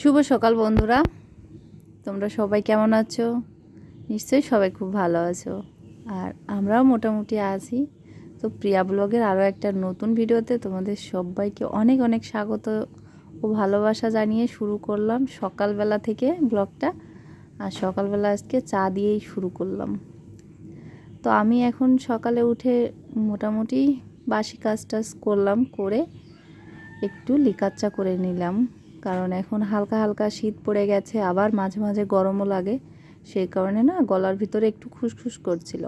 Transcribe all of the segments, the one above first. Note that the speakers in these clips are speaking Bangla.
শুভ সকাল, বন্ধুরা। তোমরা সবাই কেমন আছো? নিশ্চয়ই সবাই খুব ভালো আছো। আর আমরাও মোটামুটি আছি। তো প্রিয়া ব্লগের আরও একটা নতুন ভিডিওতে তোমাদের সবাইকে অনেক অনেক স্বাগত ও ভালোবাসা জানিয়ে শুরু করলাম সকালবেলা থেকে ব্লগটা। আর সকালবেলা আজকে চা দিয়েই শুরু করলাম। তো আমি এখন সকালে উঠে মোটামুটি বাসি কাজ টাজ করলাম, করে একটু লিকার চা করে নিলাম। কারণ এখন হালকা হালকা শীত পড়ে গেছে, আবার মাঝে মাঝে গরমও লাগে। সেই কারণে না গলার ভিতরে একটু খুসখুস করছিল।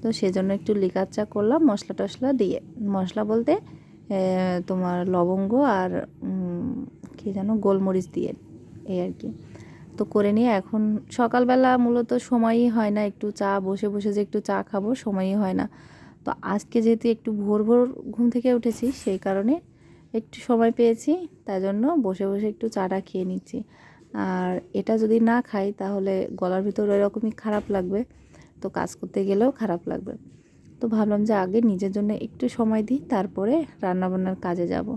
তো সেজন্য একটু লিকার চা করলাম, মশলা টশলা দিয়ে। মশলা বলতে তোমার লবঙ্গ আর কী যেন গোলমরিচ দিয়ে, এই আর কি। তো করে নিয়ে এখন সকালবেলা মূলত সময়ই হয় না, একটু চা, বসে বসে যে একটু চা খাব সময়ই হয় না। তো আজকে যেহেতু একটু ভোর ভোর ঘুম থেকে উঠেছি, সেই কারণে একটু সময় পেয়েছি, তাই জন্য বসে বসে একটু চাটা খেয়ে নিচ্ছি। আর এটা যদি না খাই, তাহলে গলার ভিতর এরকমই খারাপ লাগবে। তো কাজ করতে গেলেও খারাপ লাগবে। তো ভাবলাম যে আগে নিজের জন্য একটু সময় দিই, তারপরে রান্নাবান্নার কাজে যাব।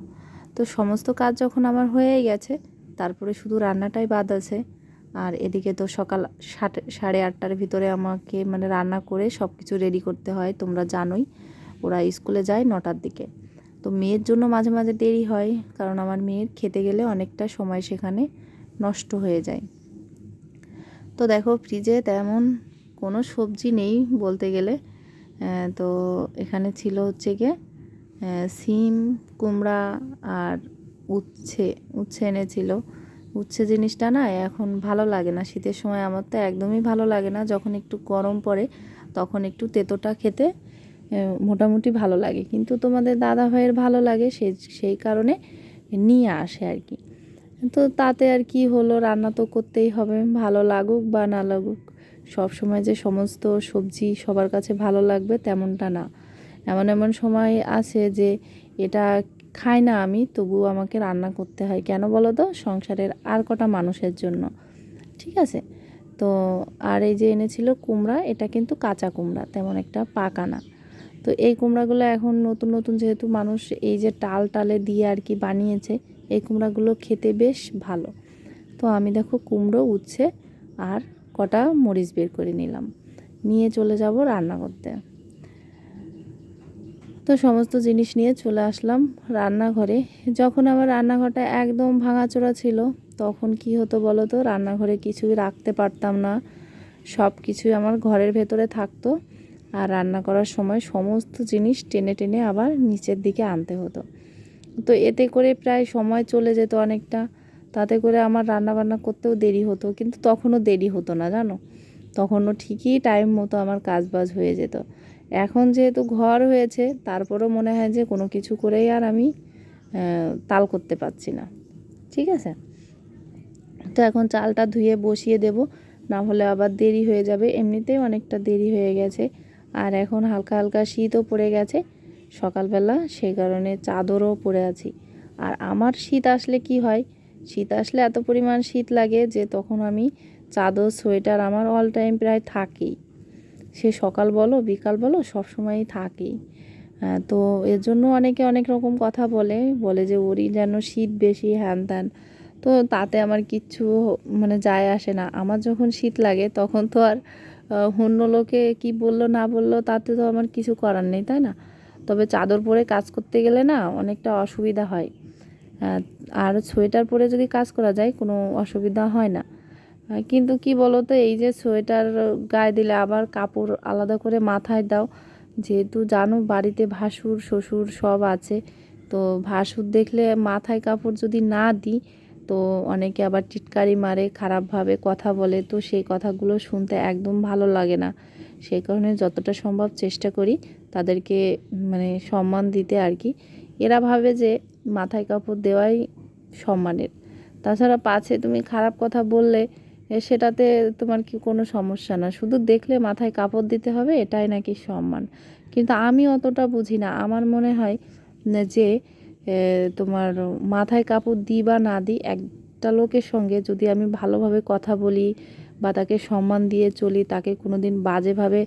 তো সমস্ত কাজ যখন আমার হয়েই গেছে, তারপরে শুধু রান্নাটাই বাদ আছে। আর এদিকে তো সকাল সাড়ে আটটার ভিতরে আমাকে মানে রান্না করে সব কিছু রেডি করতে হয়, তোমরা জানোই। ওরা স্কুলে যায় নটার দিকে। তো মেয়ের জন্য মাঝে মাঝে দেরি হয়, কারণ আমার মেয়ের খেতে গেলে অনেকটা সময় সেখানে নষ্ট হয়ে যায়। তো দেখো ফ্রিজে তেমন কোনো সবজি নেই বলতে গেলে। তো এখানে ছিল হচ্ছে গিয়ে সিম, কুমড়া আর উচ্ছে উচ্ছে এনেছিল। উচ্ছে জিনিসটা না এখন ভালো লাগে না, শীতের সময় আমার তো একদমই ভালো লাগে না। যখন একটু গরম পড়ে, তখন একটু তেতোটা খেতে মোটামুটি ভালো লাগে। কিন্তু তোমাদের দাদা ভাইয়ের ভালো লাগে, সে, সেই কারণে নিয়ে আসে আর কি। তো তাতে আর কি হলো, রান্না তো করতেই হবে, ভালো লাগুক বা না লাগুক। সব সময় যে সমস্ত সবজি সবার কাছে ভালো লাগবে তেমনটা না। এমন এমন সময় আছে যে, এটা খাই না আমি তবুও আমাকে রান্না করতে হয়। কেন বলো তো? সংসারের আর কটা মানুষের জন্য। ঠিক আছে? তো আর এই যে এনেছিল কুমড়া, এটা কিন্তু কাঁচা কুমড়া, তেমন একটা পাকা না। তো এই কুমড়াগুলো এখন নতুন নতুন যেহেতু মানুষ এই যে টাল টালে দিয়ে আর কি বানিয়েছে, এই কুমড়াগুলো খেতে বেশ ভালো। তো আমি দেখো কুমড়ো, উচ্ছে আর কটা মরিচ বের করে নিলাম। নিয়ে চলে যাব রান্না করতে। তো সমস্ত জিনিস নিয়ে চলে আসলাম রান্নাঘরে। যখন আমার রান্নাঘরটা একদম ভাঙাচোরা ছিল, তখন কি হতো বলো তো, রান্নাঘরে কিছুই রাখতে পারতাম না। সব কিছুই আমার ঘরের ভেতরে থাকতো। আর রান্না করার সময় সমস্ত জিনিস টেনে টেনে আবার নিচের দিকে আনতে হতো। তো এতে করে প্রায় সময় চলে যেত অনেকটা। তাতে করে আমার রান্না বান্না করতেও দেরি হতো, কিন্তু তখনও দেরি হতো না, জানো? তখনও ঠিকই টাইম মতো আমার কাজ বাজ হয়ে যেত। এখন যেহেতু ঘর হয়েছে, তারপরও মনে হয় যে কোনো কিছু করেই আর আমি তাল করতে পারছি না। ঠিক আছে? তো এখন চালটা ধুয়ে বসিয়ে দেব, না হলে আবার দেরি হয়ে যাবে। এমনিতেই অনেকটা দেরি হয়ে গেছে। আর এখন হালকা হালকা শীতও পড়ে গেছে। সকালবেলা সেই কারণে চাদরও পরে আছি। আর আমার শীত আসলে কি হয়? শীত আসলে এত পরিমাণ শীত লাগে যে তখন আমি চাদর, সোয়েটার আমার অল টাইম প্রায় থাকেই। সে সকাল বলো, বিকাল বলো, সব সময়ই থাকেই। তো এর জন্য অনেকে অনেক রকম কথা বলে বলে যে ওরই যেন শীত বেশি হ্যান ত্যান। তো তাতে আমার কিচ্ছু মানে যায় আসে না। আমার যখন শীত লাগে তখন তো আর অন্য লোকে কি বলল, না বলল, তাতে তো আমার কিছু করার নেই, তাই না? তবে চাদর পরে কাজ করতে গেলে না অনেকটা অসুবিধা হয়। আর সোয়েটার পরে যদি কাজ করা যায়, কোনো অসুবিধা হয় না। কিন্তু কি বলো তো এই যে সোয়েটার গায়ে দিলে আবার কাপড় আলাদা করে মাথায় দাও। যেহেতু জানো বাড়িতে ভাসুর, শ্বশুর সব আছে, তো ভাসুর দেখলে মাথায় কাপড় যদি না দিই তো অনেকে আবার টিটকারি মারে, খারাপভাবে কথা বলে। তো সেই কথাগুলো শুনতে একদম ভালো লাগে না। সেই কারণে যতটা সম্ভব চেষ্টা করি তাদেরকে মানে সম্মান দিতে আর কি। এরা ভাবে যে মাথায় কাপড় দেওয়াই সম্মানের। তাছাড়া পাছে তুমি খারাপ কথা বললে সেটাতে তোমার কি কোনো সমস্যা না। শুধু দেখলে মাথায় কাপড় দিতে হবে, এটাই নাকি সম্মান। কিন্তু আমি অতটা বুঝি না। আমার মনে হয় যে তোমার মাথায় কাপড় দিই বা না দিই, একটা লোকের সঙ্গে যদি আমি ভালোভাবে কথা বলি বা তাকে সম্মান দিয়ে চলি, তাকে কোনো দিন বাজেভাবে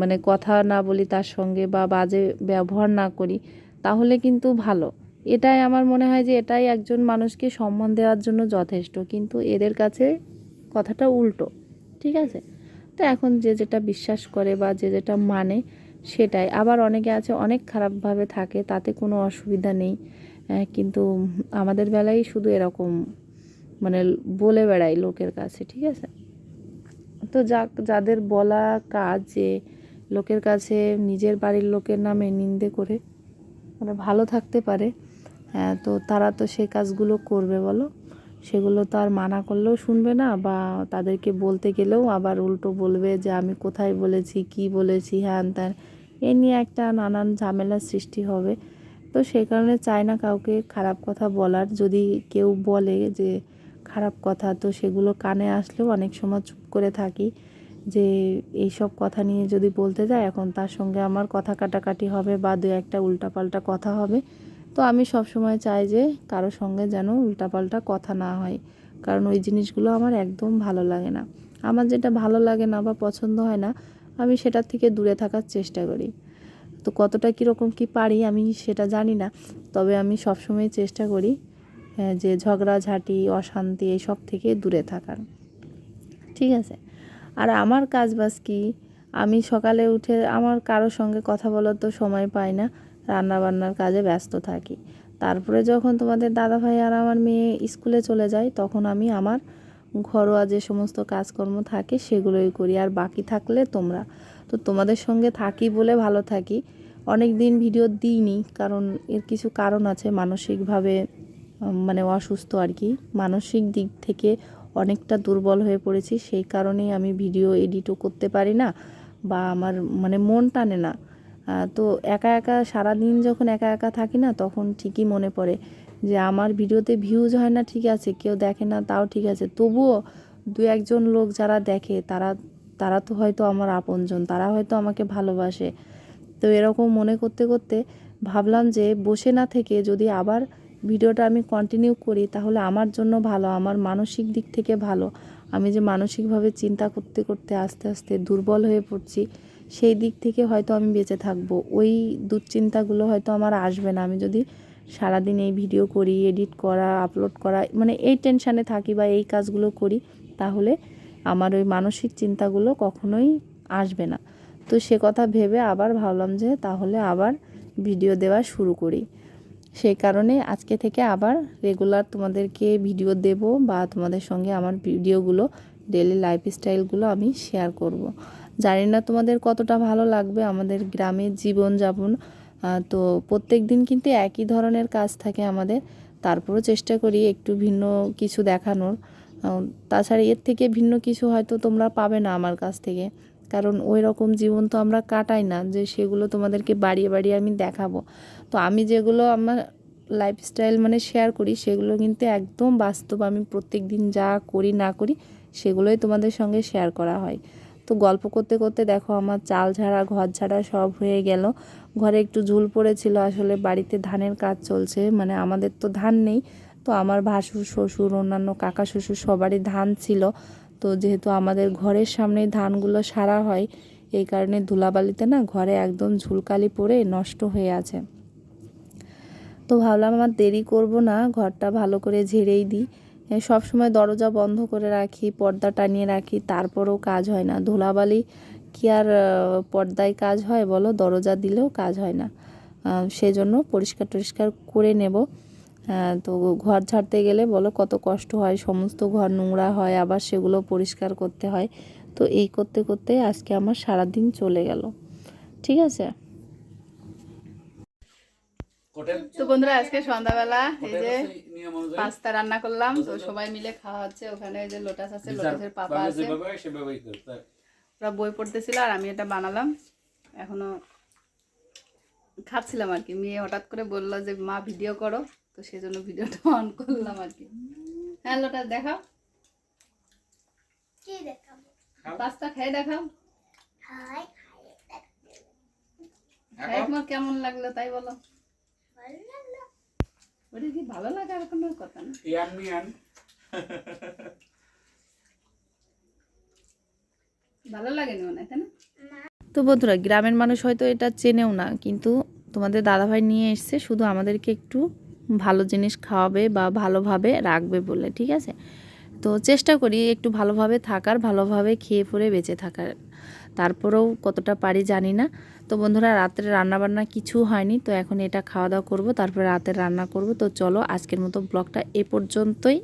মানে কথা না বলি তার সঙ্গে বা বাজে ব্যবহার না করি, তাহলে কিন্তু ভালো। এটাই আমার মনে হয় যে এটাই একজন মানুষকে সম্মান দেওয়ার জন্য যথেষ্ট, কিন্তু এদের কাছে কথাটা উল্টো, ঠিক আছে? তো এখন যে যেটা বিশ্বাস করে বা যে যেটা মানে সেটাই। আবার অনেকে আছে অনেক খারাপভাবে থাকে তাতে কোনো অসুবিধা নেই। আহ, কিন্তু আমাদের বেলায় শুধু এরকম মানে বলে বেড়াই লোকের কাছে ঠিক আছে? তো যা যাদের বলা কাজ যে লোকের কাছে নিজের বাড়ির লোকের নামে নিন্দে করে মানে ভালো থাকতে পারে হ্যাঁ, তো তারা তো সে কাজগুলো করবে বলো? সেগুলো তো আর মানা করলেও শুনবে না বা তাদেরকে বলতে গেলেও আবার উল্টো বলবে যে আমি কোথায় বলেছি কি বলেছি? হ্যান ত্যান এ নিয়ে একটা নানান ঝামেলার সৃষ্টি হবে। তো সেই কারণে চাই না কাউকে খারাপ কথা বলার। যদি কেউ বলে যে খারাপ কথা, তো সেগুলো কানে আসলেও অনেক সময় চুপ করে থাকি যে এইসব কথা নিয়ে যদি বলতে যায়, এখন তার সঙ্গে আমার কথা কাটাকাটি হবে বা দু একটা উল্টাপাল্টা কথা হবে। তো আমি সব সময় চাই যে কারোর সঙ্গে যেন উল্টাপাল্টা কথা না হয়, কারণ ওই জিনিসগুলো আমার একদম ভালো লাগে না। আমার যেটা ভালো লাগে না বা পছন্দ হয় না আমি সেটার থেকে দূরে থাকার চেষ্টা করি। তো কতটা কীরকম কী পারি আমি সেটা জানি না। তবে আমি সবসময় চেষ্টা করি যে ঝগড়াঝাঁটি অশান্তি এইসব থেকে দূরে থাকার। ঠিক আছে? আর আমার কাজ বাজ কি? আমি সকালে উঠে আমার কারোর সঙ্গে কথা বলার তো সময় পাই না রান্না বান্নার কাজে ব্যস্ত থাকি। তারপরে যখন তোমাদের দাদা ভাই আর আমার মেয়ে স্কুলে চলে যায়, তখন আমি আমার ঘরোয়া যে সমস্ত কাজকর্ম থাকে সেগুলোই করি, আর বাকি থাকলে তোমরা। তো তোমাদের সঙ্গে থাকি বলে ভালো থাকি। অনেক দিন ভিডিও দিইনি, কারণ এর কিছু কারণ আছে মানসিকভাবে মানে অসুস্থ আর কি। মানসিক দিক থেকে অনেকটা দুর্বল হয়ে পড়েছি, সেই কারণেই আমি ভিডিও এডিটও করতে পারি না, বা আমার মানে মন টানে না। তো একা একা সারাদিন যখন একা একা থাকি না, তখন ঠিকই মনে পড়ে। যে আমার ভিডিওতে ভিউজ হয় না, ঠিক আছে, কেউ দেখে না, তাও ঠিক আছে। তবুও দু একজন লোক যারা দেখে, তারা তারা তো হয়তো আমার আপনজন, তারা হয়তো আমাকে ভালোবাসে। তো এরকম মনে করতে করতে ভাবলাম যে বসে না থেকে যদি আবার ভিডিওটা আমি কন্টিনিউ করি, তাহলে আমার জন্য ভালো, আমার মানসিক দিক থেকে ভালো। আমি যে মানসিকভাবে চিন্তা করতে করতে আস্তে আস্তে দুর্বল হয়ে পড়ছি, সেই দিক থেকে হয়তো আমি বেঁচে থাকব। ওই দুশ্চিন্তাগুলো হয়তো আমার আসবে না। আমি যদি সারাদিন এই ভিডিও করি এডিট করা আপলোড করা মানে এই টেনশানে থাকি বা এই কাজগুলো করি, তাহলে আমার ওই মানসিক চিন্তাগুলো কখনোই আসবে না তো সে কথা ভেবে আবার ভাবলাম যে তাহলে আবার ভিডিও দেওয়া শুরু করি সেই কারণে আজকে থেকে আবার রেগুলার তোমাদেরকে ভিডিও দেব বা তোমাদের সঙ্গে আমার ভিডিওগুলো ডেলি লাইফস্টাইলগুলো আমি শেয়ার করব। জানি না তোমাদের কতটা ভালো লাগবে আমাদের গ্রামের জীবনযাপন তো প্রত্যেক দিন কিন্তু একই ধরনের কাজ থাকে আমাদের। তারপরও চেষ্টা করি একটু ভিন্ন কিছু দেখানোর। তাছাড়া এর থেকে ভিন্ন কিছু হয়তো তোমরা পাবে না আমার কাছ থেকে। কারণ ওই রকম জীবন তো আমরা কাটাই না যে সেগুলো তোমাদেরকে বাড়িয়ে বাড়িয়ে আমি দেখাবো। তো আমি যেগুলো আমার লাইফস্টাইল মানে শেয়ার করি, সেগুলো কিন্তু একদম বাস্তব আমি প্রত্যেক দিন যা করি না করি, সেগুলোই তোমাদের সঙ্গে শেয়ার করা হয়। তো গল্প করতে করতে দেখো আমার চাল ঝাড়া, ঘর ঝাড়া সব হয়ে গেল। ঘরে একটু ঝুল পড়েছিল, আসলে বাড়িতে ধানের কাজ চলছে মানে আমাদের তো ধান নেই। তো আমার ভাসুর, শ্বশুর, অন্যান্য কাকা, শ্বশুর সবারই ধান ছিল। তো যেহেতু আমাদের ঘরের সামনে ধানগুলো সারা হয়, এই কারণে ধুলাবালিতে না ঘরে একদম ঝুলকালি পড়ে নষ্ট হয়ে আছে। তো ভাবলাম আমার দেরি করব না, ঘরটা ভালো করে ঝেড়েই দিই। সব সময় দরজা বন্ধ করে রাখি, পর্দা টানিয়ে রাখি, তারপরেও কাজ হয় না। ধুলাবালি কি আর পর্দায় কাজ হয় বলো? দরজা দিলেও কাজ হয় না। সেজন্য পরিষ্কার টরিষ্কার করে নেব। তো ঘর ঝাড়তে গেলে বলো কত কষ্ট হয়, সমস্ত ঘর নোংরা হয়, আবার সেগুলো পরিষ্কার করতে হয়। তো এই করতে করতে আজকে আমার সারা দিন চলে গেল। ঠিক আছে? তো বন্ধুরা আজকে সন্ধ্যাবেলা এই যে পাস্তা রান্না করলাম তো সবাই মিলে খাওয়া হচ্ছে। ওখানে যে লোটাস আছে লোটাসের পাপা আছে। ওরা বই পড়তেছিল আর আমি এটা বানালাম। এখনও খাচ্ছিলাম আর কি। মেয়ে হঠাৎ করে বলল যে মা ভিডিও করো। তো সেজন্য ভিডিওটা অন করলাম আর কি। হ্যাঁ লোটাস দেখাও। পাস্তা খেয়ে দেখাও। তোমার কেমন লাগল তাই বলো। ওটা কি ভালো লাগে আর কোনো কথা না? ইয়ান মিয়ান। ভালো লাগেনি মনে তাই না? না। তো বন্ধুরা গ্রামের মানুষ হয়তো এটা চেনেও না কিন্তু তোমাদের দাদাভাই নিয়ে এসছে শুধু আমাদেরকে একটু ভালো জিনিস খাওয়াবে বা ভালোভাবে রাখবে বলে ঠিক আছে? তো চেষ্টা করি একটু ভালোভাবে থাকার ভালোভাবে খেয়ে পরে বেঁচে থাকার। তারপরেও কতটা পারি জানি না। তো বন্ধুরা, রাত্রে রান্নাবান্না কিছু হয়নি, তো এখন এটা খাওয়া দাওয়া করব, তারপরে রাতের রান্না করব। তো চলো, আজকের মতো ব্লগটা এ পর্যন্তই।